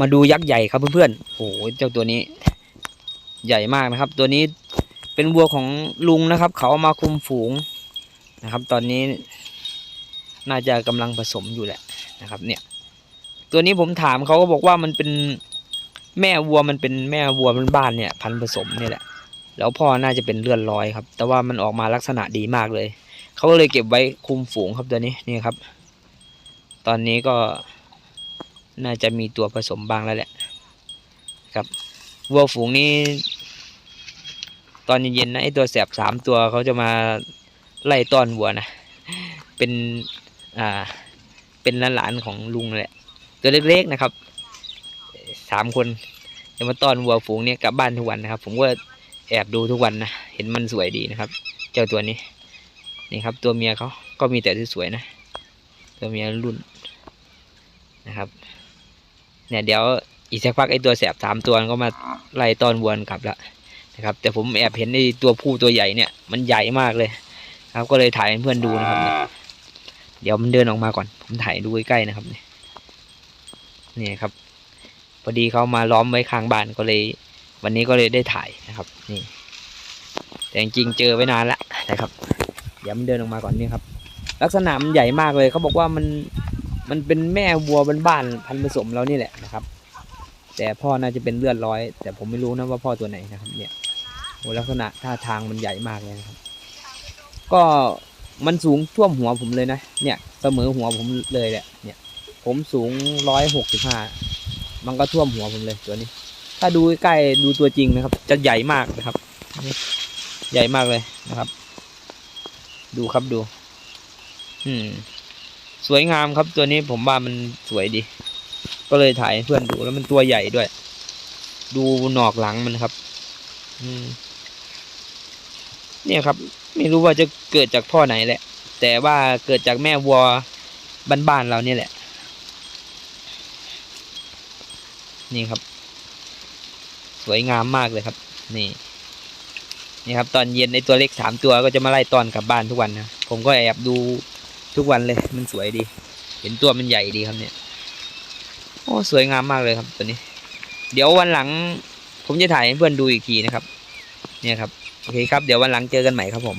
มาดูยักษ์ใหญ่ครับเพื่อนๆโอ้โหเจ้าตัวนี้ ใหญ่มากนะครับ ตัวนี้เป็นวัวของลุงนะครับ เขาเอามาคุมฝูงนะครับ ตอนนี้น่าจะกำลังผสมอยู่แหละนะครับ เนี่ย ตัวนี้ผมถามเขาก็บอกว่ามันเป็นแม่วัวมันเป็นแม่วัวบ้านเนี่ย พันผสมเนี่ยแหละ แล้วพ่อน่าจะเป็นเลือดร้อยครับ แต่ว่ามันออกมาลักษณะดีมากเลย เขาก็เลยเก็บไว้คุมฝูงครับตัวนี้นี่ครับ ตอนนี้ก็ น่าจะมีตัวผสมบางแล้วแหละครับวัวฝูงนี้ ตอนเย็นๆนะไอตัวแสบสามตัวเขาจะมาไล่ต้อนวัวนะเป็นอ่าเป็นหลานๆของลุงแหละ ตัวเล็กๆนะครับสามคนจะมาต้อนวัวฝูงเนี้ยกลับบ้านทุกวันนะครับ ผมก็แอบดูทุกวันนะเห็นมันสวยดีนะครับ เจ้าตัวนี้นี่ครับ ตัวเมียเขาก็มีแต่ที่สวยๆนะ ตัวเมียรุ่นนะครับ เนี่ยเดี๋ยวอีกสักพักไอตัวแสบสามตัวก็มาไล่ต้อนวัวกลับแล้วนะครับ แต่ผมแอบเห็นไอตัวผู้ตัวใหญ่เนี่ย มันใหญ่มากเลย ครับก็เลยถ่ายให้เพื่อนดูนะครับเนี่ยเดี๋ยวมันเดินออกมาก่อนผมถ่ายดูใกล้ๆนะครับเนี่ยนี่ครับ พอดีเขามาล้อมไว้ข้างบ้านก็เลย วันนี้ก็เลยได้ถ่ายนะครับ นี่ แต่จริงๆเจอไว้นานแล้วนะครับ เดี๋ยวมันเดินออกมาก่อนนี่ครับ ลักษณะมันใหญ่มากเลยเขาบอกว่ามัน มันเป็นแม่วัวบ้านๆพันผสมเรานี่แหละนะครับ แต่พ่อน่าจะเป็นเลือดร้อย แต่ผมไม่รู้นะว่าพ่อตัวไหนนะครับ เนี่ยโอ้ลักษณะท่าทางมันใหญ่มากเลยนะครับ ก็มันสูงท่วมหัวผมเลยนะ เนี่ยเสมอหัวผมเลยแหละ เนี่ย ผมสูงร้อยหกสิบห้ามันก็ท่วมหัวผมเลยตัวนี้ ถ้าดูใกล้ดูตัวจริงนะครับ จะใหญ่มากนะครับ ใหญ่มากเลยนะครับ ดูครับดู อืม สวยงามครับตัวนี้ผมว่ามันสวยดี ก็เลยถ่ายเพื่อนดูแล้วมันตัวใหญ่ด้วย ดูหนอกหลังมันครับ อืม เนี่ยครับ ไม่รู้ว่าจะเกิดจากพ่อไหนแหละ แต่ว่าเกิดจากแม่วัวบ้านๆเราเนี่ยแหละ นี่ครับ สวยงามมากเลยครับ นี่นี่ครับ ตอนเย็นในตัวเล็กสามตัวก็จะมาไล่ตอนกลับบ้านทุกวันนะผมก็แอบดู ทุกวันเลย มันสวยดี เห็นตัวมันใหญ่ดีครับเนี่ย โอ้สวยงามมากเลยครับตัวนี้ เดี๋ยววันหลัง ผมจะถ่ายให้เพื่อนดูอีกทีนะครับ เนี่ยครับ โอเคครับ เดี๋ยววันหลังเจอกันใหม่ครับผม